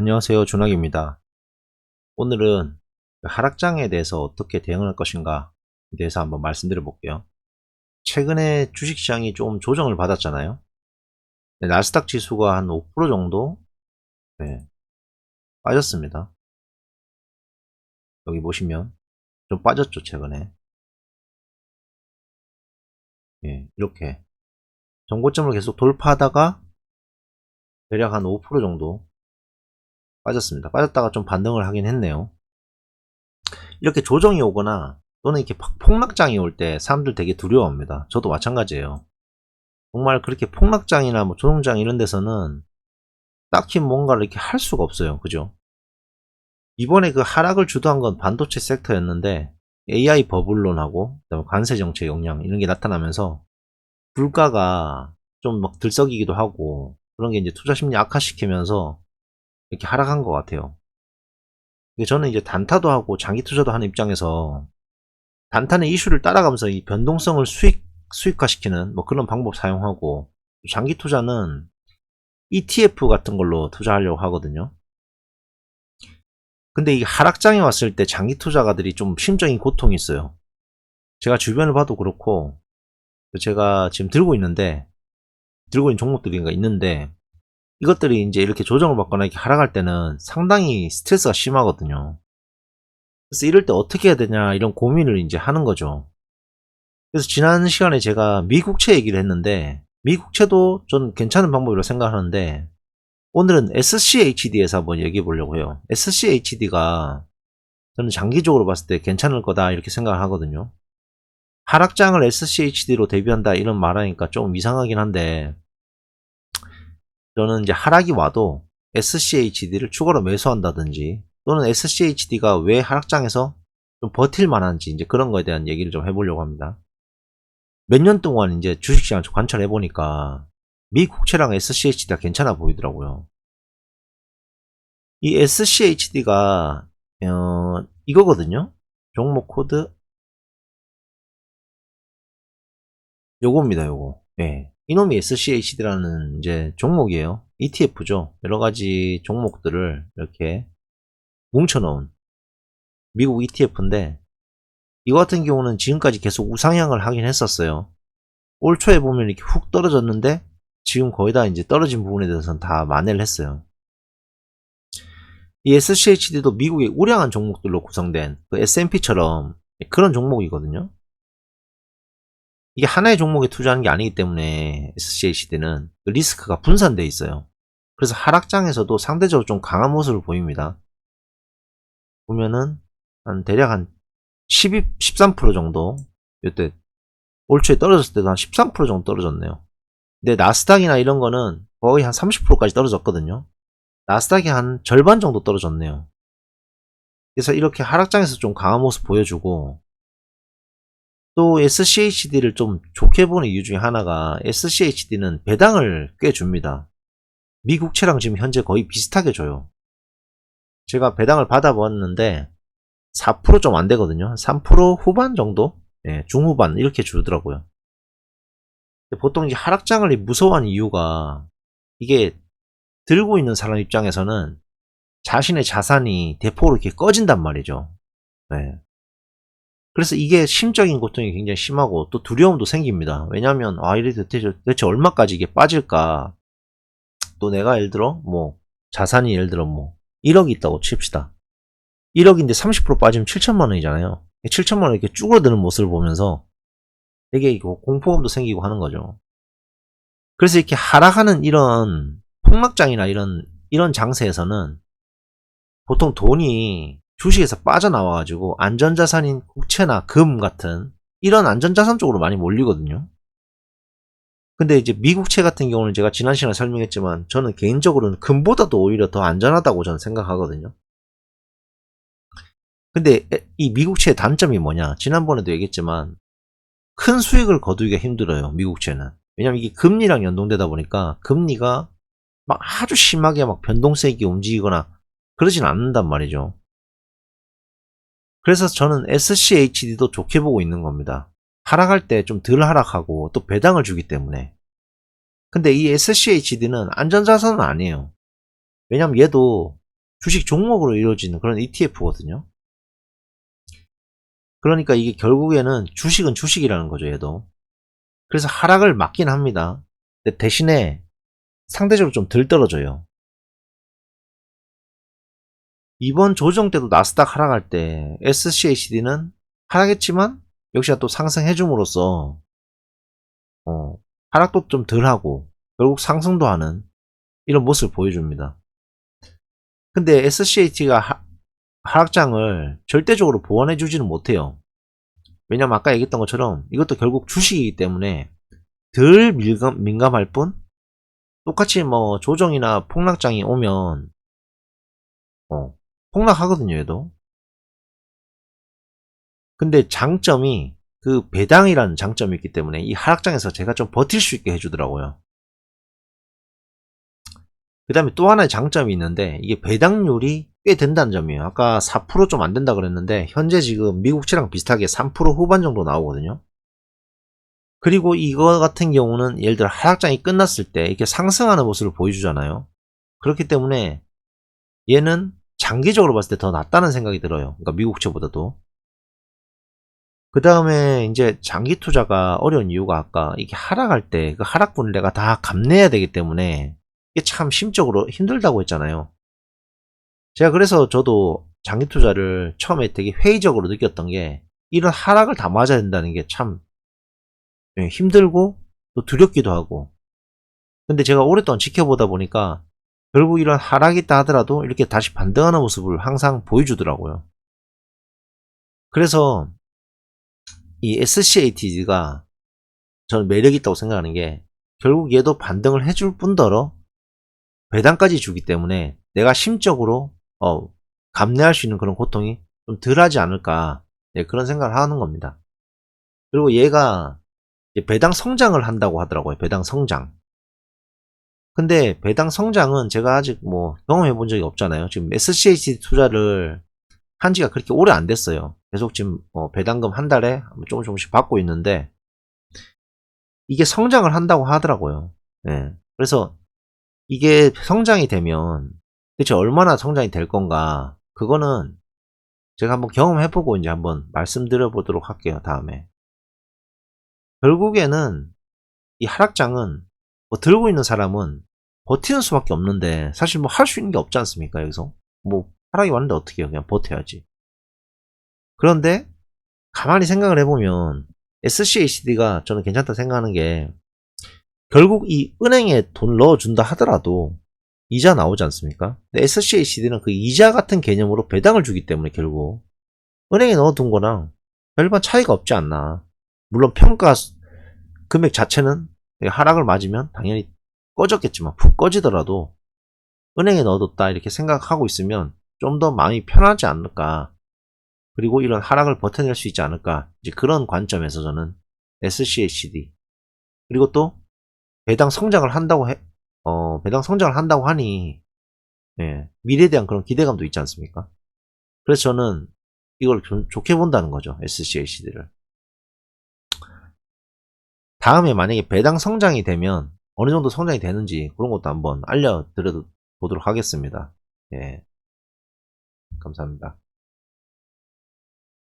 안녕하세요. 준학입니다. 오늘은 그 하락장에 대해서 어떻게 대응할 것인가 에 대해서 한번 말씀드려 볼게요. 최근에 주식시장이 좀 조정을 받았잖아요. 네, 나스닥 지수가 한 5% 정도 네, 빠졌습니다. 여기 보시면 좀 빠졌죠, 최근에. 예, 이렇게 정고점을 계속 돌파하다가 대략 한 5% 정도 빠졌습니다. 빠졌다가 좀 반등을 하긴 했네요. 이렇게 조정이 오거나 또는 이렇게 폭락장이 올 때 사람들 되게 두려워합니다. 저도 마찬가지예요. 정말 그렇게 폭락장이나 뭐 조정장 이런 데서는 딱히 뭔가를 이렇게 할 수가 없어요. 그죠? 이번에 그 하락을 주도한 건 반도체 섹터였는데 AI 버블론하고 관세 정책 영향 이런 게 나타나면서 물가가 좀 막 들썩이기도 하고 그런 게 이제 투자 심리 악화시키면서 이렇게 하락한 것 같아요. 저는 이제 단타도 하고 장기 투자도 하는 입장에서 단타는 이슈를 따라가면서 이 변동성을 수익 수익화시키는 뭐 그런 방법 사용하고 장기 투자는 ETF 같은 걸로 투자하려고 하거든요. 근데 이 하락장에 왔을 때 장기 투자가들이 좀 심적인 고통이 있어요. 제가 주변을 봐도 그렇고 제가 지금 들고 있는데 들고 있는 종목들이 있는데 이것들이 이제 이렇게 조정을 받거나 이렇게 하락할 때는 상당히 스트레스가 심하거든요. 그래서 이럴 때 어떻게 해야 되냐 이런 고민을 이제 하는 거죠. 그래서 지난 시간에 제가 미국채 얘기를 했는데 미국채도 전 괜찮은 방법이라고 생각하는데 오늘은 SCHD에서 한번 얘기해 보려고 해요. SCHD가 저는 장기적으로 봤을 때 괜찮을 거다 이렇게 생각을 하거든요. 하락장을 SCHD로 대비한다 이런 말하니까 좀 이상하긴 한데 저는 이제 하락이 와도 SCHD를 추가로 매수한다든지 또는 SCHD가 왜 하락장에서 좀 버틸 만한지 이제 그런 거에 대한 얘기를 좀 해보려고 합니다. 몇 년 동안 이제 주식시장을 관찰해 보니까 미 국채랑 SCHD가 괜찮아 보이더라고요. 이 SCHD가 어, 이거거든요. 종목 코드 요겁니다. 요거. 예. 이놈이 SCHD라는 이제 종목이에요. ETF죠. 여러 가지 종목들을 이렇게 뭉쳐놓은 미국 ETF인데 이거 같은 경우는 지금까지 계속 우상향을 하긴 했었어요. 올 초에 보면 이렇게 훅 떨어졌는데 지금 거의 다 이제 떨어진 부분에 대해서는 다 만회를 했어요. 이 SCHD도 미국의 우량한 종목들로 구성된 그 S&P처럼 그런 종목이거든요. 이게 하나의 종목에 투자하는 게 아니기 때문에 SCHD는 그 리스크가 분산되어 있어요. 그래서 하락장에서도 상대적으로 좀 강한 모습을 보입니다. 보면은 한 대략 한 12, 13% 정도 이때 올 초에 떨어졌을 때도 한 13% 정도 떨어졌네요. 근데 나스닥이나 이런 거는 거의 한 30%까지 떨어졌거든요. 나스닥이 한 절반 정도 떨어졌네요. 그래서 이렇게 하락장에서 좀 강한 모습 보여주고 또 SCHD를 좀 좋게 보는 이유 중에 하나가 SCHD는 배당을 꽤 줍니다. 미국채랑 지금 현재 거의 비슷하게 줘요. 제가 배당을 받아봤는데 4%좀 안 되거든요. 3% 후반 정도? 네, 중후반 이렇게 주더라고요. 보통 이제 하락장을 무서워하는 이유가 이게 들고 있는 사람 입장에서는 자신의 자산이 대폭으로 이렇게 꺼진단 말이죠. 네. 그래서 이게 심적인 고통이 굉장히 심하고 또 두려움도 생깁니다. 왜냐하면 아 이래 대체, 대체 얼마까지 이게 빠질까? 또 내가 예를 들어 뭐 자산이 예를 들어 뭐 1억이 있다고 칩시다. 1억인데 30% 빠지면 7천만 원이잖아요. 7천만 원 이렇게 쭈그러드는 모습을 보면서 되게 공포감도 생기고 하는 거죠. 그래서 이렇게 하락하는 이런 폭락장이나 이런 이런 장세에서는 보통 돈이 주식에서 빠져나와가지고 안전자산인 국채나 금 같은 이런 안전자산 쪽으로 많이 몰리거든요. 근데 이제 미국채 같은 경우는 제가 지난 시간에 설명했지만 저는 개인적으로는 금보다도 오히려 더 안전하다고 저는 생각하거든요. 근데 이 미국채의 단점이 뭐냐? 지난번에도 얘기했지만 큰 수익을 거두기가 힘들어요. 미국채는. 왜냐면 이게 금리랑 연동되다 보니까 금리가 막 아주 심하게 막 변동세기 움직이거나 그러진 않는단 말이죠. 그래서 저는 SCHD도 좋게 보고 있는 겁니다. 하락할 때 좀 덜 하락하고 또 배당을 주기 때문에. 근데 이 SCHD는 안전자산은 아니에요. 왜냐면 얘도 주식 종목으로 이루어지는 그런 ETF거든요. 그러니까 이게 결국에는 주식은 주식이라는 거죠, 얘도. 그래서 하락을 막긴 합니다. 대신에 상대적으로 좀 덜 떨어져요. 이번 조정 때도 나스닥 하락할 때 SCACD는 하락했지만 역시나 또 상승해줌으로써 어, 하락도 좀 덜하고 결국 상승도 하는 이런 모습을 보여줍니다. 근데 SCAT가 하락장을 절대적으로 보완해주지는 못해요. 왜냐면 아까 얘기했던 것처럼 이것도 결국 주식이기 때문에 덜 민감, 민감할 뿐 똑같이 뭐 조정이나 폭락장이 오면 어, 폭락하거든요 얘도. 근데 장점이 그 배당이라는 장점이 있기 때문에 이 하락장에서 제가 좀 버틸 수 있게 해주더라고요. 그 다음에 또 하나의 장점이 있는데 이게 배당률이 꽤 된다는 점이에요. 아까 4%좀 안 된다 그랬는데 현재 지금 미국치랑 비슷하게 3% 후반 정도 나오거든요. 그리고 이거 같은 경우는 예를 들어 하락장이 끝났을 때 이렇게 상승하는 모습을 보여주잖아요. 그렇기 때문에 얘는 장기적으로 봤을 때 더 낫다는 생각이 들어요. 그러니까 미국채보다도. 그 다음에 이제 장기 투자가 어려운 이유가 아까 이게 하락할 때 그 하락분을 내가 다 감내해야 되기 때문에 이게 참 심적으로 힘들다고 했잖아요. 제가 그래서 저도 장기 투자를 처음에 되게 회의적으로 느꼈던 게 이런 하락을 다 맞아야 된다는 게참 예, 힘들고 또 두렵기도 하고 근데 제가 오랫동안 지켜보다 보니까 결국 이런 하락이 있다 하더라도 이렇게 다시 반등하는 모습을 항상 보여주더라고요 그래서 이 SCAT가 저는 매력이 있다고 생각하는 게 결국 얘도 반등을 해줄 뿐더러 배당까지 주기 때문에 내가 심적으로 어, 감내할 수 있는 그런 고통이 좀 덜하지 않을까 네, 그런 생각을 하는 겁니다 그리고 얘가 배당 성장을 한다고 하더라고요. 배당 성장. 근데 배당 성장은 제가 아직 뭐 경험해 본 적이 없잖아요. 지금 SCH 투자를 한 지가 그렇게 오래 안 됐어요. 계속 지금 뭐 배당금 한 달에 조금 조금씩 받고 있는데 이게 성장을 한다고 하더라고요. 네. 그래서 이게 성장이 되면 대체 얼마나 성장이 될 건가 그거는 제가 한번 경험해보고 이제 한번 말씀드려 보도록 할게요. 다음에. 결국에는 이 하락장은 뭐 들고 있는 사람은 버티는 수밖에 없는데 사실 뭐 할 수 있는 게 없지 않습니까 여기서? 뭐 하락이 왔는데 어떻게 그냥 버텨야지. 그런데 가만히 생각을 해보면 SCACD가 저는 괜찮다 생각하는 게 결국 이 은행에 돈 넣어준다 하더라도 이자 나오지 않습니까? 근데 SCACD는 그 이자 같은 개념으로 배당을 주기 때문에 결국 은행에 넣어둔 거랑 별반 차이가 없지 않나. 물론 평가 금액 자체는 하락을 맞으면 당연히 꺼졌겠지만 푹 꺼지더라도 은행에 넣어뒀다 이렇게 생각하고 있으면 좀 더 마음이 편하지 않을까. 그리고 이런 하락을 버텨낼 수 있지 않을까. 이제 그런 관점에서 저는 SCHD 그리고 또 배당 성장을 한다고 해, 어, 배당 성장을 한다고 하니 예, 미래에 대한 그런 기대감도 있지 않습니까? 그래서 저는 이걸 좀 좋게 본다는 거죠 SCHD를 다음에 만약에 배당 성장이 되면 어느 정도 성장이 되는지 그런 것도 한번 알려드려 보도록 하겠습니다. 예. 감사합니다.